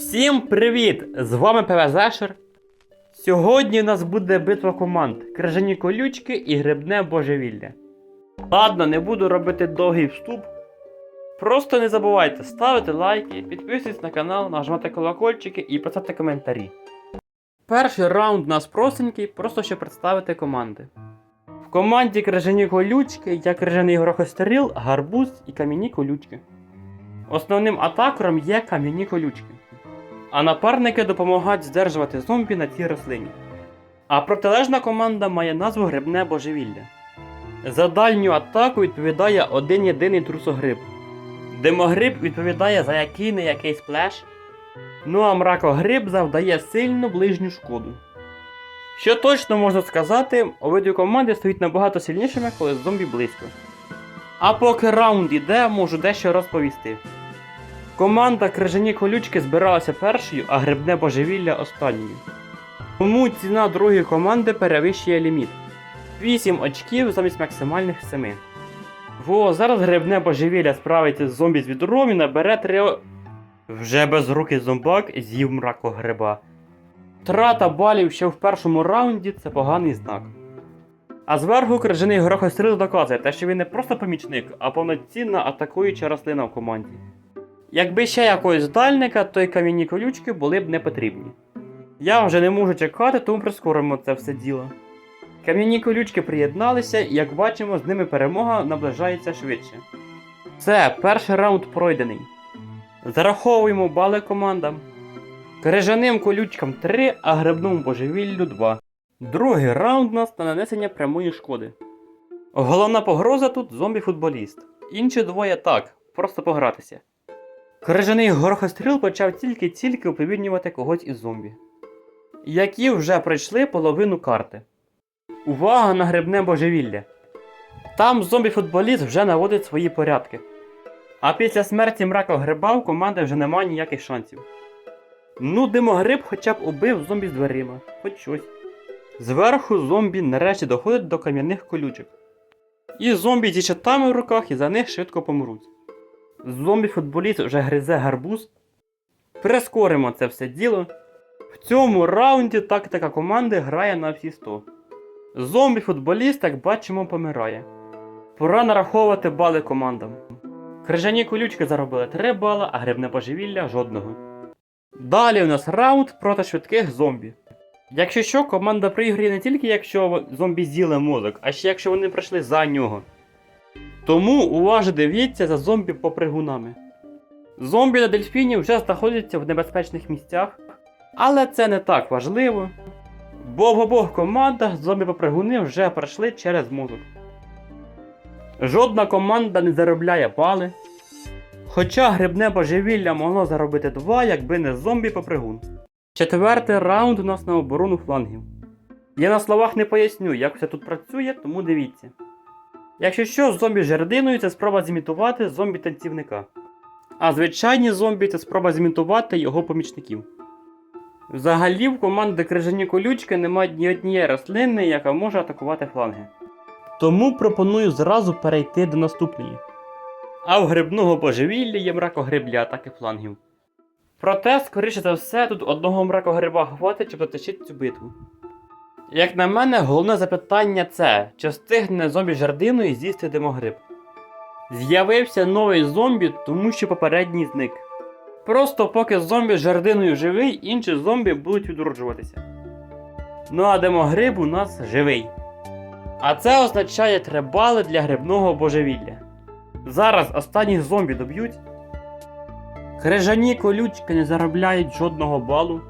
Всім привіт! З вами ПВЗшер. Сьогодні у нас буде битва команд Крижані колючки і грибне божевілля. Ладно, не буду робити довгий вступ. Просто не забувайте ставити лайки, підписуйтесь на канал, нажимати колокольчики і писати коментарі. Перший раунд у нас простенький, просто щоб представити команди. В команді крижані колючки є крижаний горохостріл, гарбуз і кам'яні колючки. Основним атакером є кам'яні колючки. А напарники допомагають здержувати зомбі на цій рослині. А протилежна команда має назву Грибне божевілля. За дальню атаку відповідає один єдиний трусогриб. Димогриб відповідає за який не який сплеш. Ну а мракогриб завдає сильну ближню шкоду. Що точно можна сказати, обидві команди стають набагато сильнішими, коли зомбі близько. А поки раунд іде, можу дещо розповісти. Команда крижані колючки збиралася першою, а грибне божевілля останньою. Тому ціна другої команди перевищує ліміт 8 очків замість максимальних 7. Во, зараз грибне божевілля справиться з зомбі з відром і набере 3. о- Вже безрукий зомбак з'їв мрако гриба. Трата балів ще в першому раунді це поганий знак. А зверху крижаний горохостріл доказує те, що він не просто помічник, а повноцінна атакуюча рослина в команді. Якби ще якогось дальника, то й кам'яні колючки були б не потрібні. Я вже не можу чекати, тому прискоримо це все діло. Кам'яні колючки приєдналися, і як бачимо, з ними перемога наближається швидше. Все, перший раунд пройдений. Зараховуємо бали командам. Крижаним колючкам 3, а грибному божевіллю 2. Другий раунд у нас на нанесення прямої шкоди. Головна погроза тут зомбі-футболіст. Інші двоє так, просто погратися. Крижаний горохостріл почав тільки-тільки уповільнювати когось із зомбі, які вже пройшли половину карти. Увага на грибне божевілля! Там зомбі-футболіст вже наводить свої порядки. А після смерті мрака гриба у команди вже немає ніяких шансів. Ну, димогриб хоча б убив зомбі з дверима, хоч щось. Зверху зомбі нарешті доходить до кам'яних колючок. І зомбі зі щитами в руках і за них швидко помруть. Зомбі-футболіст вже гризе гарбуз. Прискоримо це все діло. В цьому раунді тактика команди грає на всі 100. Зомбі-футболіст, як бачимо, помирає. Пора нараховувати бали командам. Крижані колючки заробили 3 бала, а грибне божевілля жодного. Далі у нас раунд проти швидких зомбі. Якщо що, команда проіграє не тільки якщо зомбі з'їли мозок, а ще якщо вони прийшли за нього. Тому уважно дивіться за зомбі попригунами. Зомбі на дельфіні вже знаходяться в небезпечних місцях, але це не так важливо, бо в обох командах зомбі попригуни вже пройшли через мозок. Жодна команда не заробляє бали. Хоча грибне божевілля могло заробити два, якби не зомбі попригун. Четвертий раунд у нас на оборону флангів. Я на словах не поясню, як все тут працює, тому дивіться. Якщо що, зомбі жердиною це спроба зімітувати зомбі-танцівника. А звичайні зомбі це спроба зімітувати його помічників. Взагалі в команди крижані колючки немає ні однієї рослини, яка може атакувати фланги. Тому пропоную зразу перейти до наступної. А в грибного божевілля є мракогриб для атаки флангів. Проте, скоріше за все, тут одного мракогриба хватить, щоб затащити цю битву. Як на мене, головне запитання це, чи встигне зомбі жердиною з'їсти димогриб. З'явився новий зомбі, тому що попередній зник. Просто поки зомбі з жердиною живий, інші зомбі будуть відроджуватися. Ну а димогриб у нас живий. А це означає 3 бали для грибного божевілля. Зараз останніх зомбі доб'ють. Крижані колючки не заробляють жодного балу.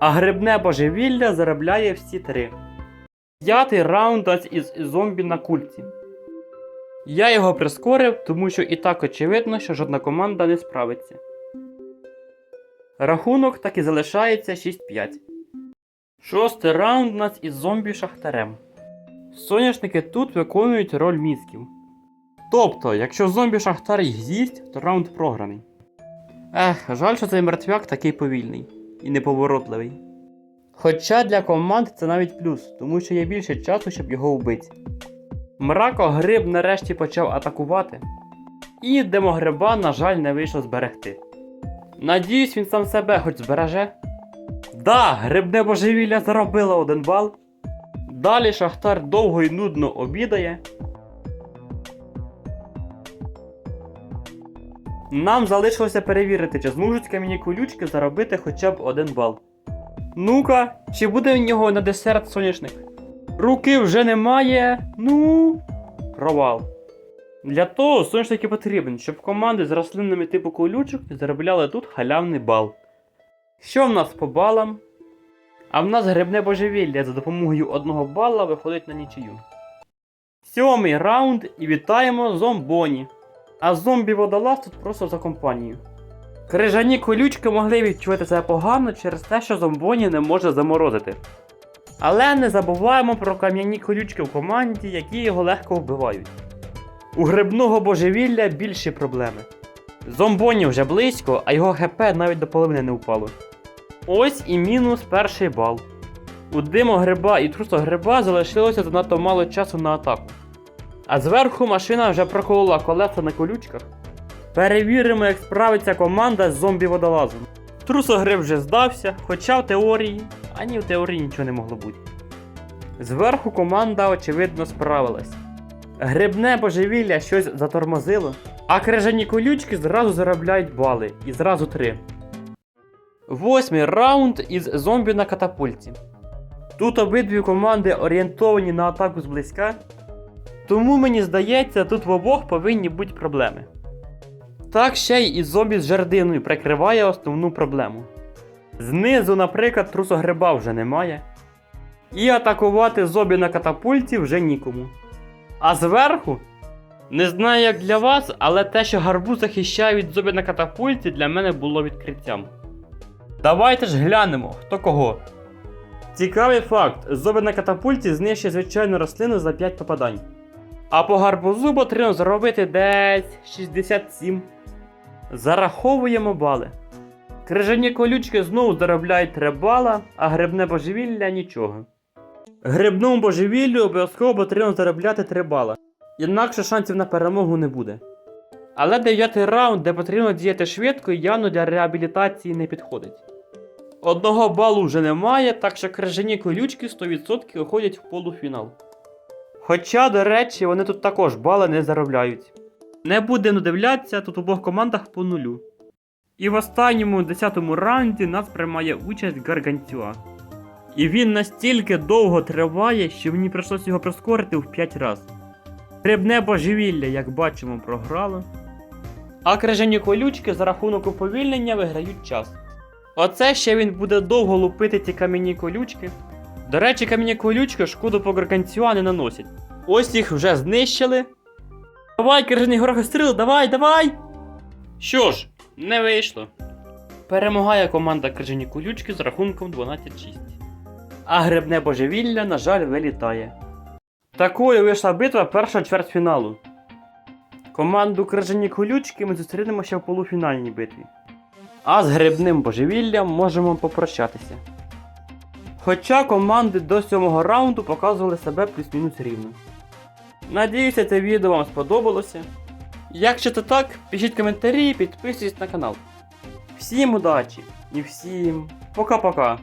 А грибне божевілля заробляє всі три. П'ятий раунд із зомбі на кульці. Я його прискорив, тому що і так очевидно, що жодна команда не справиться. Рахунок так і залишається 6-5. Шостий раунд нас із зомбі шахтарем. Соняшники тут виконують роль мізків. Тобто, якщо зомбі шахтар їх з'їсть, то раунд програний. Ех, жаль, що цей мертвяк такий повільний і неповоротливий. Хоча для команд це навіть плюс, тому що є більше часу, щоб його вбити. Мрако гриб нарешті почав атакувати, і демогриба, на жаль, не вийшло зберегти. Надіюсь, він сам себе хоч збереже. Да, грибне божевілля заробило один бал. Далі Шахтар довго і нудно обідає. Нам залишилося перевірити, чи зможуть кам'яні колючки заробити хоча б один бал. Ну-ка, чи буде в нього на десерт соняшник? Руки вже немає. Ну. Провал. Для того соняшник потрібен, щоб команди з рослинними типу колючок заробляли тут халявний бал. Що в нас по балам? А в нас грибне божевілля за допомогою одного бала виходить на нічию. Сьомий раунд і вітаємо зомбоні. А зомбі водолаз тут просто за компанію. Крижані колючки могли відчувати себе погано через те, що зомбоні не може заморозити. Але не забуваємо про кам'яні колючки в команді, які його легко вбивають. У грибного божевілля більші проблеми. Зомбоні вже близько, а його ГП навіть до половини не впало. Ось і мінус перший бал. У димо гриба і трусо гриба залишилося занадто мало часу на атаку. А зверху машина вже проколола колеса на колючках. Перевіримо, як справиться команда з зомбі-водолазом. Трусогриб вже здався, хоча в теорії, ані в теорії нічого не могло бути. Зверху команда, очевидно, справилась. Грибне божевілля щось затормозило, а крижані колючки зразу заробляють бали, і зразу три. Восьмий раунд із зомбі на катапульті. Тут обидві команди орієнтовані на атаку зблизька, тому мені здається, тут в обох повинні бути проблеми. Так ще й і зомбі з жердиною прикриває основну проблему. Знизу, наприклад, трусогриба вже немає. І атакувати зомбі на катапульті вже нікому. А зверху, не знаю як для вас, але те, що гарбуз захищає від зомбі на катапульті, для мене було відкриттям. Давайте ж глянемо, хто кого. Цікавий факт: зомбі на катапульті знищує звичайну рослину за 5 попадань. А по гарбузу потрібно заробити десь 67. Зараховуємо бали. Крижані колючки знову заробляють 3 бала, а грибне божевілля нічого. Грибному божевіллю обов'язково потрібно заробляти 3 бала. Інакше шансів на перемогу не буде. Але дев'ятий раунд, де потрібно діяти швидко, явно для реабілітації не підходить. Одного балу вже немає, так що крижані колючки 100% виходять в полуфінал. Хоча, до речі, вони тут також бали не заробляють. Не будемо дивлятися, тут у обох командах по нулю. І в останньому 10-му раунді нас приймає участь Гаргантюа. І він настільки довго триває, що мені прийшлося його прискорити в 5 разів. Грибне божевілля, як бачимо, програло. А крижані колючки за рахунок уповільнення виграють час. Оце ще він буде довго лупити ті кам'яні колючки. До речі, кам'яні колючки шкоду по гаргантюа не наносять. Ось їх вже знищили. Давай, крижаний горохостріл, давай, давай! Що ж, не вийшло. Перемагає команда крижані колючки з рахунком 12-6. А грибне божевілля, на жаль, вилітає. Такою вийшла битва першого чвертьфіналу. Команду крижані колючки ми зустрінемо ще в полуфінальній битві. А з грибним божевіллям можемо попрощатися. Хоча команди до сьомого раунду показували себе плюс-мінус рівно. Надіюся, це відео вам сподобалося. Якщо це так, пишіть коментарі і підписуйтесь на канал. Всім удачі і всім пока-пока!